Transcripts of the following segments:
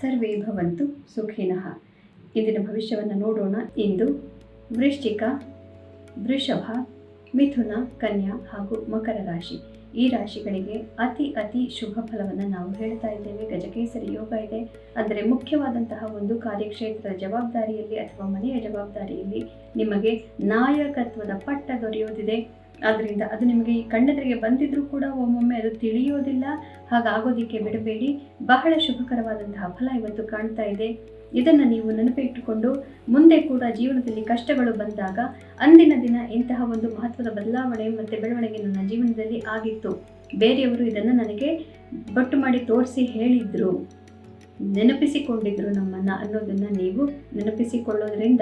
ಸರ್ವೇ ಭವಂತು ಸುಖಿನಃ. ಇಂದಿನ ಭವಿಷ್ಯವನ್ನು ನೋಡೋಣ ಇಂದು ವೃಶ್ಚಿಕ, ವೃಷಭ, ಮಿಥುನ, ಕನ್ಯಾ ಹಾಗೂ ಮಕರ ರಾಶಿ. ಈ ರಾಶಿಗಳಿಗೆ ಅತಿ ಅತಿ ಶುಭ ಫಲವನ್ನು ನಾವು ಹೇಳ್ತಾ ಇದ್ದೇವೆ. ಗಜಕೇಸರಿ ಯೋಗ ಇದೆ. ಅಂದರೆ ಮುಖ್ಯವಾದಂತಹ ಒಂದು ಕಾರ್ಯಕ್ಷೇತ್ರದ ಜವಾಬ್ದಾರಿಯಲ್ಲಿ ಅಥವಾ ಮನೆಯ ಜವಾಬ್ದಾರಿಯಲ್ಲಿ ನಿಮಗೆ ನಾಯಕತ್ವದ ಪಟ್ಟ ದೊರೆಯೋದಿದೆ ಆದ್ದರಿಂದ ಅದು ನಿಮಗೆ ಈ ಕಣ್ಣೆದುರಿಗೆ ಬಂದಿದ್ರೂ ಕೂಡ ಒಮ್ಮೊಮ್ಮೆ ಅದು ತಿಳಿಯೋದಿಲ್ಲ. ಹಾಗಾಗೋದಿಕ್ಕೆ ಬಿಡಬೇಡಿ. ಬಹಳ ಶುಭಕರವಾದಂತಹ ಫಲ ಇವತ್ತು ಕಾಣ್ತಾ ಇದೆ. ಇದನ್ನು ನೀವು ನೆನಪಿಟ್ಟುಕೊಂಡು ಮುಂದೆ ಕೂಡ ಜೀವನದಲ್ಲಿ ಕಷ್ಟಗಳು ಬಂದಾಗ ಅಂದಿನ ದಿನ ಇಂತಹ ಒಂದು ಮಹತ್ವದ ಬದಲಾವಣೆ ಮತ್ತು ಬೆಳವಣಿಗೆ ನನ್ನ ಜೀವನದಲ್ಲಿ ಆಗಿತ್ತು. ಬೇರೆಯವರು ಇದನ್ನು ನನಗೆ ಬಟ್ಟು ಮಾಡಿ ತೋರಿಸಿ ಹೇಳಿದ್ರು. ನೆನಪಿಸಿಕೊಂಡಿದ್ರು ನಮ್ಮನ್ನು ಅನ್ನೋದನ್ನು ನೀವು ನೆನಪಿಸಿಕೊಳ್ಳೋದ್ರಿಂದ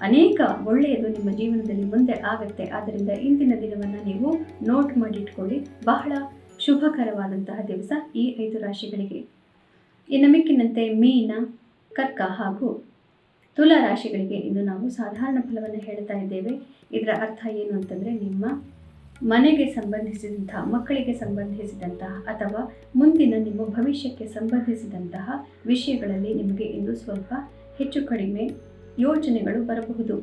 ಅನೇಕ ಒಳ್ಳೆಯದು ನಿಮ್ಮ ಜೀವನದಲ್ಲಿ ಮುಂದೆ ಆಗುತ್ತೆ. ಆದ್ದರಿಂದ ಇಂದಿನ ದಿನವನ್ನು ನೀವು ನೋಟ್ ಮಾಡಿಟ್ಕೊಳ್ಳಿ. ಬಹಳ ಶುಭಕರವಾದಂತಹ ದಿವಸ ಈ ಐದು ರಾಶಿಗಳಿಗೆ. ಇನ್ನು ಮಿಕ್ಕಿನಂತೆ ಮೀನ, ಕರ್ಕ ಹಾಗೂ ತುಲಾ ರಾಶಿಗಳಿಗೆ ಇಂದು ನಾವು ಸಾಧಾರಣ ಫಲವನ್ನು ಹೇಳ್ತಾ ಇದ್ದೇವೆ. ಇದರ ಅರ್ಥ ಏನು ಅಂತಂದರೆ ನಿಮ್ಮ ಮನೆಗೆ ಸಂಬಂಧಿಸಿದಂತಹ ಮಕ್ಕಳಿಗೆ ಸಂಬಂಧಿಸಿದಂತಹ ಅಥವಾ ಮುಂದಿನ ನಿಮ್ಮ ಭವಿಷ್ಯಕ್ಕೆ ಸಂಬಂಧಿಸಿದಂತಹ ವಿಷಯಗಳಲ್ಲಿ ನಿಮಗೆ ಇಂದು ಸ್ವಲ್ಪ ಹೆಚ್ಚು ಕಡಿಮೆ ಯೋಚನೆಗಳು ಬರಬಹುದು.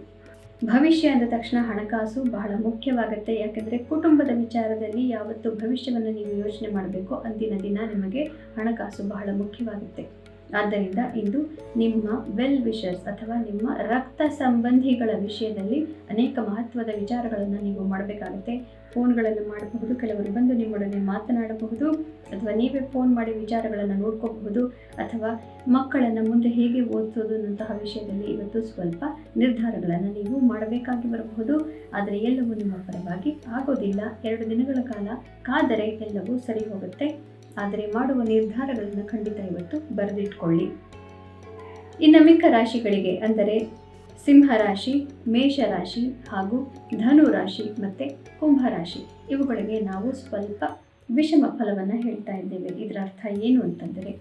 ಭವಿಷ್ಯ ಅಂದ ತಕ್ಷಣ ಹಣಕಾಸು ಬಹಳ ಮುಖ್ಯವಾಗುತ್ತೆ. ಯಾಕೆಂದರೆ ಕುಟುಂಬದ ವಿಚಾರದಲ್ಲಿ ಯಾವತ್ತು ಭವಿಷ್ಯವನ್ನು ನೀವು ಯೋಚನೆ ಮಾಡಬೇಕು ಅಂದಿನ ದಿನ ನಿಮಗೆ ಹಣಕಾಸು ಬಹಳ ಮುಖ್ಯವಾಗುತ್ತೆ. ಆದ್ದರಿಂದ ಇಂದು ನಿಮ್ಮ ವೆಲ್ ವಿಷರ್ಸ್ ಅಥವಾ ನಿಮ್ಮ ರಕ್ತ ಸಂಬಂಧಿಗಳ ವಿಷಯದಲ್ಲಿ ಅನೇಕ ಮಹತ್ವದ ವಿಚಾರಗಳನ್ನು ನೀವು ಮಾಡಬೇಕಾಗುತ್ತೆ. ಫೋನ್ಗಳನ್ನು ಮಾಡಬಹುದು, ಕೆಲವರು ಬಂದು ನಿಮ್ಮೊಡನೆ ಮಾತನಾಡಬಹುದು, ಅಥವಾ ನೀವೇ ಫೋನ್ ಮಾಡಿ ವಿಚಾರಗಳನ್ನು ನೋಡ್ಕೋಬಹುದು, ಅಥವಾ ಮಕ್ಕಳನ್ನು ಮುಂದೆ ಹೇಗೆ ಓದಿಸೋದು ಅನ್ನೋಂತಹ ವಿಷಯದಲ್ಲಿ ಇವತ್ತು ಸ್ವಲ್ಪ ನಿರ್ಧಾರಗಳನ್ನು ನೀವು ಮಾಡಬೇಕಾಗಿ ಬರಬಹುದು. ಆದರೆ ಎಲ್ಲವೂ ನಿಮ್ಮ ಪರವಾಗಿ ಆಗೋದಿಲ್ಲ. ಎರಡು ದಿನಗಳ ಕಾಲ ಕಾದರೆ ಎಲ್ಲವೂ ಸರಿ ಹೋಗುತ್ತೆ. ಆದರೆ ಮಾಡುವ ನಿರ್ಧಾರಗಳನ್ನು ಖಂಡಿತ ಇವತ್ತು ಬರೆದಿಟ್ಕೊಳ್ಳಿ. ಇನ್ನು ಮಿಕ್ಕ ರಾಶಿಗಳಿಗೆ ಅಂದರೆ ಸಿಂಹರಾಶಿ ಮೇಷರಾಶಿ ಹಾಗೂ ಧನು ರಾಶಿ ಮತ್ತು ಕುಂಭರಾಶಿ ಇವುಗಳಿಗೆ ನಾವು ಸ್ವಲ್ಪ ವಿಷಮ ಫಲವನ್ನು ಹೇಳ್ತಾ ಇದ್ದೇವೆ. ಇದರ ಅರ್ಥ ಏನು ಅಂತಂದರೆ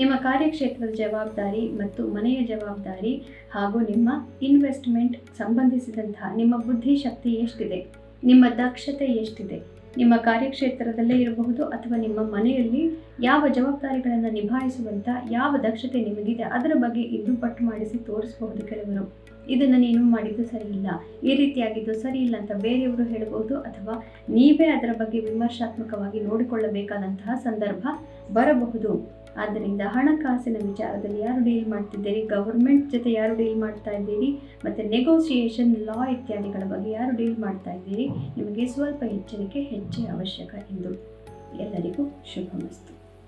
ನಿಮ್ಮ ಕಾರ್ಯಕ್ಷೇತ್ರದ ಜವಾಬ್ದಾರಿ ಮತ್ತು ಮನೆಯ ಜವಾಬ್ದಾರಿ ಹಾಗೂ ನಿಮ್ಮ ಇನ್ವೆಸ್ಟ್ಮೆಂಟ್ ಸಂಬಂಧಿಸಿದಂತಹ ನಿಮ್ಮ ಬುದ್ಧಿಶಕ್ತಿ ಎಷ್ಟಿದೆ, ನಿಮ್ಮ ದಕ್ಷತೆ ಎಷ್ಟಿದೆ ನಿಮ್ಮ ಕಾರ್ಯಕ್ಷೇತ್ರದಲ್ಲೇ ಇರಬಹುದು ಅಥವಾ ನಿಮ್ಮ ಮನೆಯಲ್ಲಿ ಯಾವ ಜವಾಬ್ದಾರಿಗಳನ್ನು ನಿಭಾಯಿಸುವಂಥ ಯಾವ ದಕ್ಷತೆ ನಿಮಗಿದೆ, ಅದರ ಬಗ್ಗೆ ಇದ್ದು ಪಟ್ಟು ಮಾಡಿಸಿ ತೋರಿಸಬಹುದು ಕೆಲವರು. ಇದನ್ನು ನೀನು ಮಾಡಿದ್ದು ಸರಿ ಇಲ್ಲ ಈ ರೀತಿಯಾಗಿದ್ದು ಸರಿ ಇಲ್ಲ ಅಂತ ಬೇರೆಯವರು ಹೇಳಬಹುದು ಅಥವಾ ನೀವೇ ಅದರ ಬಗ್ಗೆ ವಿಮರ್ಶಾತ್ಮಕವಾಗಿ ನೋಡಿಕೊಳ್ಳಬೇಕಾದಂತಹ ಸಂದರ್ಭ ಬರಬಹುದು. ಆದ್ದರಿಂದ ಹಣಕಾಸಿನ ವಿಚಾರದಲ್ಲಿ ಯಾರು ಡೀಲ್ ಮಾಡ್ತಿದ್ದೀರಿ? ಗೌರ್ಮೆಂಟ್ ಜೊತೆ ಯಾರು ಡೀಲ್ ಮಾಡ್ತಾ ಇದ್ದೀರಿ? ಮತ್ತು ನೆಗೋಸಿಯೇಷನ್ ಲಾ ಇತ್ಯಾದಿಗಳ ಬಗ್ಗೆ ಯಾರು ಡೀಲ್ ಮಾಡ್ತಾ ಇದ್ದೀರಿ? ನಿಮಗೆ ಸ್ವಲ್ಪ ಎಚ್ಚರಿಕೆ, ಹೆಚ್ಚೇ ಅವಶ್ಯಕ ಎಂದು ಎಲ್ಲರಿಗೂ ಶುಭಮಸ್ತು.